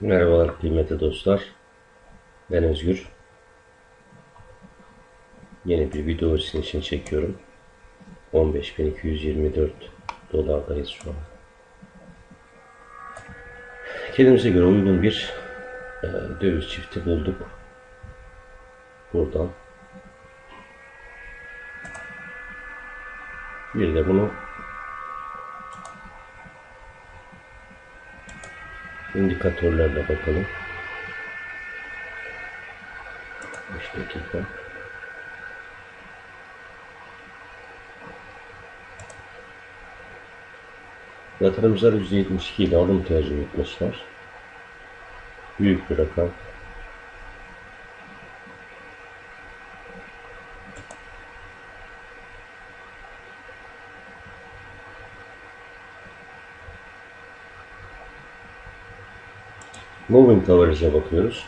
Merhabalar kıymetli dostlar. Ben Özgür. Yeni bir video sizin için çekiyorum. 15.224 dolardayız şu an. Kendimize göre uygun bir e, döviz çifti bulduk. Buradan. Bir de bunu indikatörlerle bakalım. 5 dakika. Yatırımcılar %72 ile alım tercih etmişler. Büyük bir rakam. Moving Average'e bakıyoruz.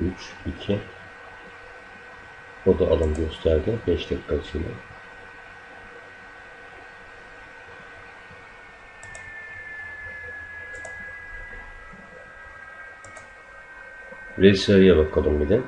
Üç, iki. O da alım gösterdi. Beş dakika içinde. Resari'ye bakalım bir de.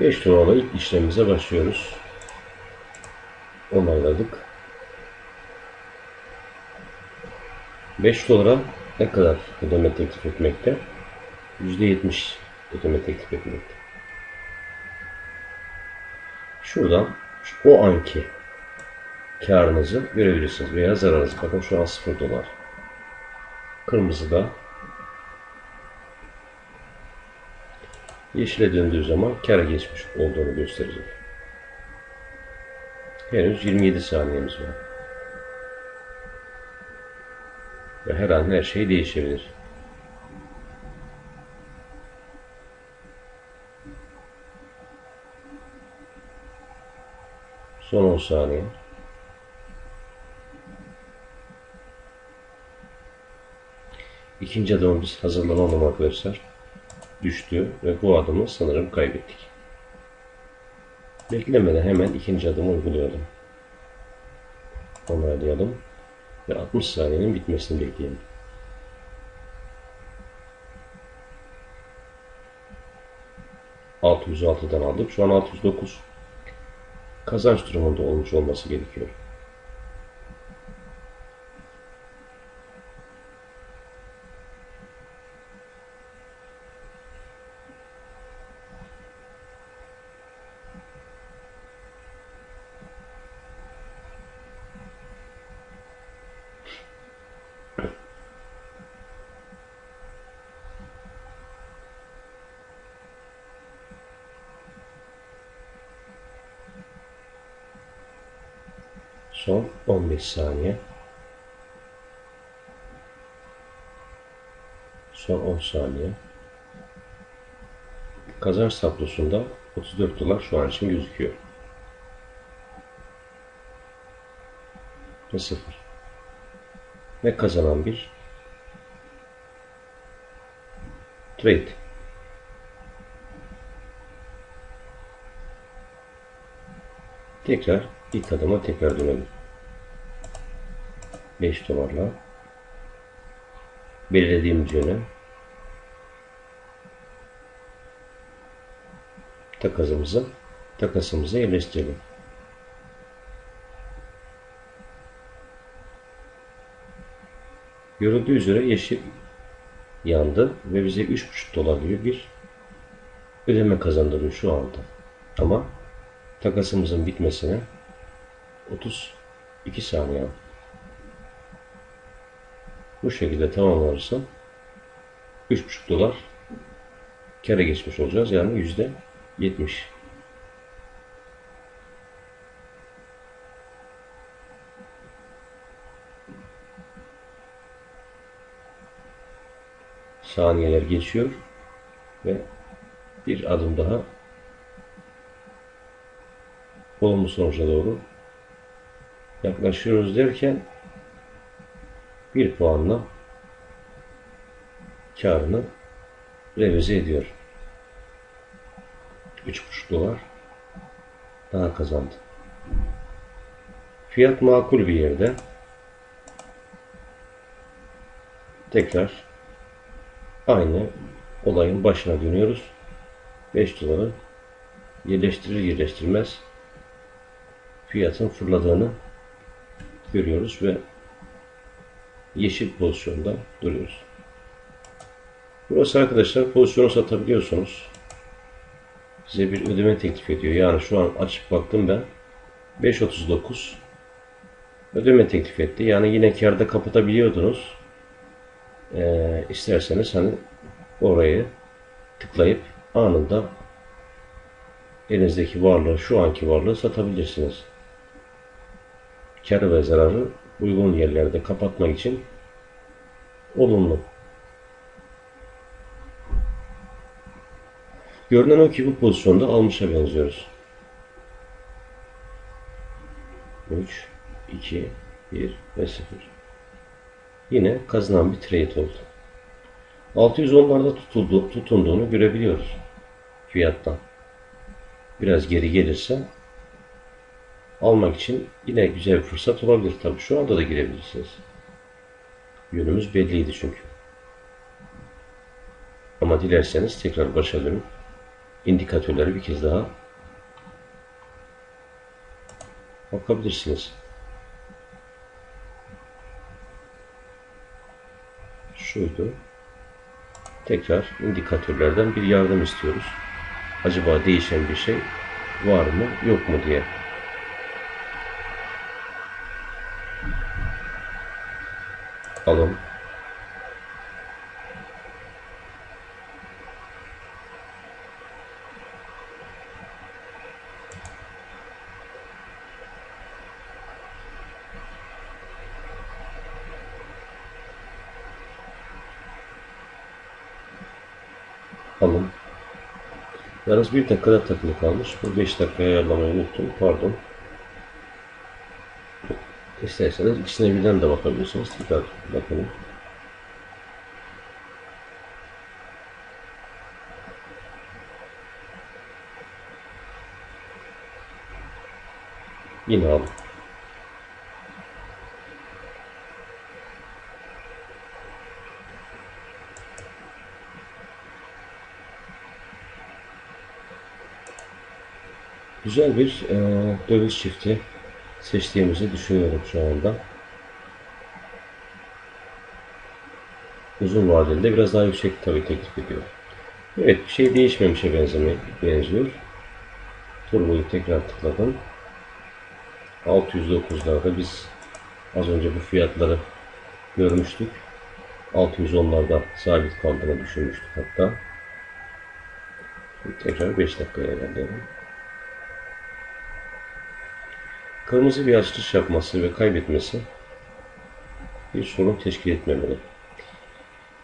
5 numaralı ilk işlemimize başlıyoruz. Onayladık. 5 dolara ne kadar ödeme teklif etmekte? %70 ödeme teklif etmekte. Şuradan o anki karınızı görebilirsiniz veya zararınızı. Bakın şu an 0 dolar. Kırmızıda yeşile döndüğü zaman kara geçmiş olduğunu gösterecek. Henüz 27 saniyemiz var. Ve her an her şey değişebilir. Son 10 saniye. İkinci adımımız hazırlanalım arkadaşlar. Düştü ve bu adımı sanırım kaybettik. Beklemeden hemen ikinci adımı uygulayalım. Onaylayalım ve 60 saniyenin bitmesini bekleyelim. ...606'dan aldık. Şu an 609. Kazanç durumunda olmuş olması gerekiyor. Son 15 saniye. Son 10 saniye. Kazanç tablosunda 34 dolar şu an için gözüküyor. Ve 0. Ve kazanan bir trade. Tekrar ilk adıma tekrar dönelim. 5 dolarla belirlediğimiz yöne takasımızı takasımıza yerleştirelim. Görüldüğü üzere yeşil yandı ve bize 3,5 dolar gibi bir ödeme kazandırıyor şu anda. Ama takasımızın bitmesine 32 saniye bu şekilde tamamlanırsa 3,5 dolar kere geçmiş olacağız. Yani yüzde 70. saniyeler geçiyor ve bir adım daha olumlu sonuca doğru yaklaşıyoruz derken bir puanla karını revize ediyor. 3,5 dolar daha kazandı. Fiyat makul bir yerde. Tekrar aynı olayın başına dönüyoruz. 5 doları yerleştirir yerleştirmez fiyatın fırladığını görüyoruz ve yeşil pozisyonda duruyoruz. Burası arkadaşlar pozisyonu satabiliyorsunuz. Size bir ödeme teklif ediyor. Yani şu an açıp baktım ben 5.39 ödeme teklif etti. Yani yine karda kapatabiliyordunuz. Ee, isterseniz hani orayı tıklayıp anında elinizdeki varlığı, şu anki varlığı satabilirsiniz. Karı ve zararı uygun yerlerde kapatmak için olumlu. Görünen o ki bu pozisyonda almışa benziyoruz. 3, 2, 1 ve 0. Yine kazanan bir trade oldu. 610'larda tutuldu, tutunduğunu görebiliyoruz fiyattan. Biraz geri gelirse almak için yine güzel bir fırsat olabilir tabii. Şu anda da girebilirsiniz. Yönümüz belliydi çünkü. Ama dilerseniz tekrar başa dönüp indikatörleri bir kez daha bakabilirsiniz. Şuydu. Tekrar indikatörlerden bir yardım istiyoruz. Acaba değişen bir şey var mı yok mu diye. Alım alım. Yalnız bir dakikada takılı kalmış. Bu 5 dakikaya ayarlamayı unuttum. Pardon. İsterseniz ikisine birden de bakabilirsiniz. Tekrar bakalım. Yine alım. Güzel bir e, döviz çifti seçtiğimizi düşünüyorum şu anda. Uzun vadeli de biraz daha yüksek tabii teklif ediyor. Evet bir şey değişmemişe benzeme, benziyor. Turboyu tekrar tıkladım. 609'larda biz az önce bu fiyatları görmüştük. 610'larda sabit kaldığını düşünmüştük hatta. Şimdi tekrar 5 dakikaya ilerleyelim. Kırmızı bir açılış yapması ve kaybetmesi bir sorun teşkil etmemeli.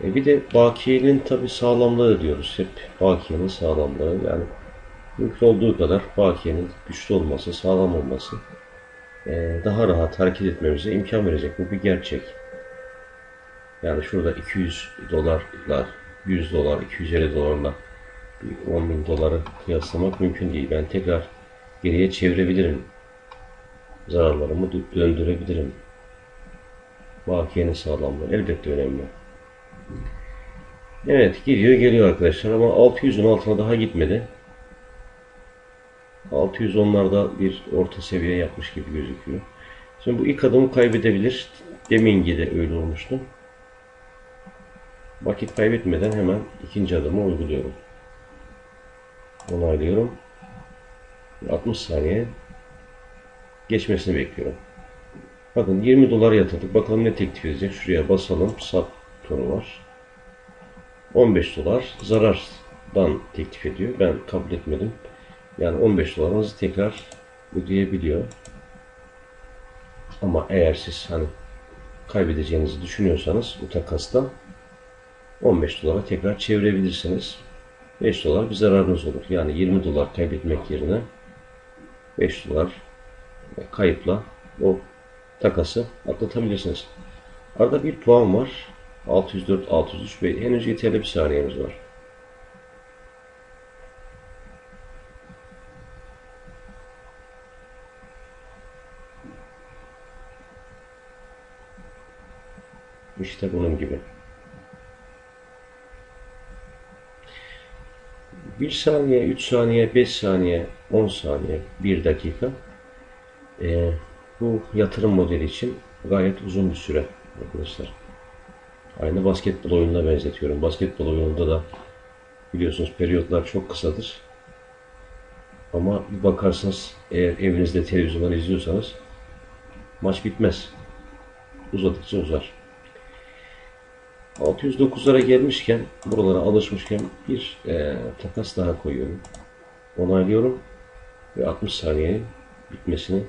E bir de bakiyenin tabi sağlamlığı diyoruz hep. Bakiyenin sağlamlığı yani mümkün olduğu kadar bakiyenin güçlü olması, sağlam olması e, daha rahat hareket etmemize imkan verecek bu bir gerçek. Yani şurada 200 dolarlar, 100 dolar, 250 dolarla 10 bin doları kıyaslamak mümkün değil. Ben tekrar geriye çevirebilirim zararlarımı döndürebilirim. Bakiyenin sağlamlığı elbette önemli. Evet gidiyor geliyor arkadaşlar ama 600'ün altına daha gitmedi. 610'larda bir orta seviye yapmış gibi gözüküyor. Şimdi bu ilk adımı kaybedebilir. Deminki de öyle olmuştu. Vakit kaybetmeden hemen ikinci adımı uyguluyorum. Onaylıyorum. 60 saniye geçmesini bekliyorum. Bakın 20 dolar yatırdık. Bakalım ne teklif edecek. Şuraya basalım. Sat tonu var. 15 dolar zarardan teklif ediyor. Ben kabul etmedim. Yani 15 dolarınızı tekrar ödeyebiliyor. Ama eğer siz hani kaybedeceğinizi düşünüyorsanız bu takasta 15 dolara tekrar çevirebilirsiniz. 5 dolar bir zararınız olur. Yani 20 dolar kaybetmek yerine 5 dolar kayıpla o takası atlatabilirsiniz. Arada bir puan var. 604, 603 ve henüz yeterli bir saniyemiz var. İşte bunun gibi. Bir saniye, 3 saniye, 5 saniye, 10 saniye, 1 dakika. Ee, bu yatırım modeli için gayet uzun bir süre arkadaşlar. Aynı basketbol oyununa benzetiyorum. Basketbol oyununda da biliyorsunuz periyotlar çok kısadır. Ama bir bakarsınız eğer evinizde televizyondan izliyorsanız maç bitmez. Uzadıkça uzar. 609'lara gelmişken, buralara alışmışken bir e, takas daha koyuyorum. Onaylıyorum ve 60 saniyenin bitmesini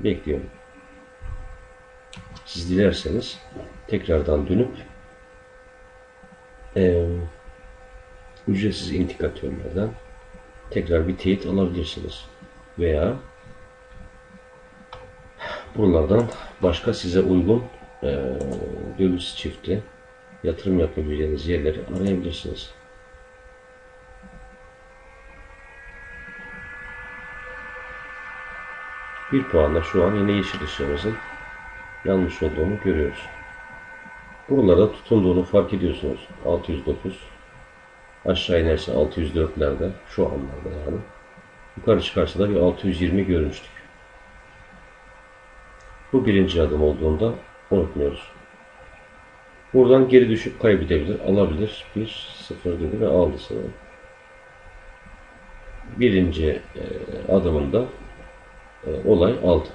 bekliyorum. Siz dilerseniz tekrardan dönüp e, ücretsiz indikatörlerden tekrar bir teyit alabilirsiniz. Veya buralardan başka size uygun e, döviz çifti yatırım yapabileceğiniz yerleri arayabilirsiniz. Bir puanla şu an yine yeşil ışığımızın yanlış olduğunu görüyoruz. Buralarda tutunduğunu fark ediyorsunuz. 609 aşağı inerse 604'lerde şu anlarda yani. Yukarı çıkarsa da bir 620 görmüştük. Bu birinci adım olduğunda unutmuyoruz. Buradan geri düşüp kaybedebilir, alabilir. 1, 0 dedi ve aldı sanırım. Birinci e, adımında e, olay aldı.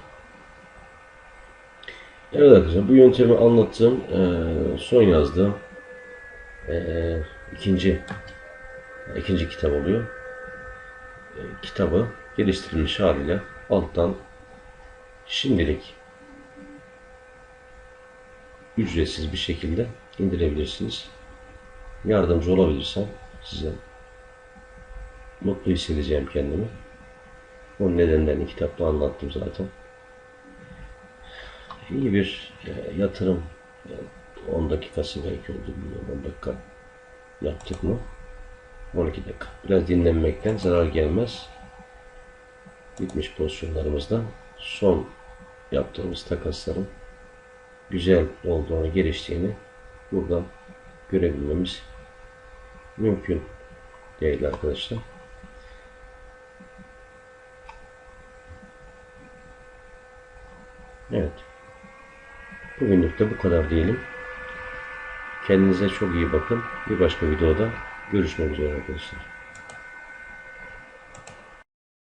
Evet arkadaşlar bu yöntemi anlattığım e, son yazdığım e, ikinci ikinci kitap oluyor. E, kitabı geliştirilmiş haliyle alttan şimdilik ücretsiz bir şekilde indirebilirsiniz. Yardımcı olabilirsem size mutlu hissedeceğim kendimi. O nedenlerini kitapta anlattım zaten. İyi bir e, yatırım e, 10 dakikası belki oldu bilmiyorum 10 dakika yaptık mı 12 dakika biraz dinlenmekten zarar gelmez bitmiş pozisyonlarımızdan son yaptığımız takasların güzel olduğunu, geliştiğini buradan görebilmemiz mümkün değil arkadaşlar. Evet. Bugünlük de bu kadar diyelim. Kendinize çok iyi bakın. Bir başka videoda görüşmek üzere arkadaşlar.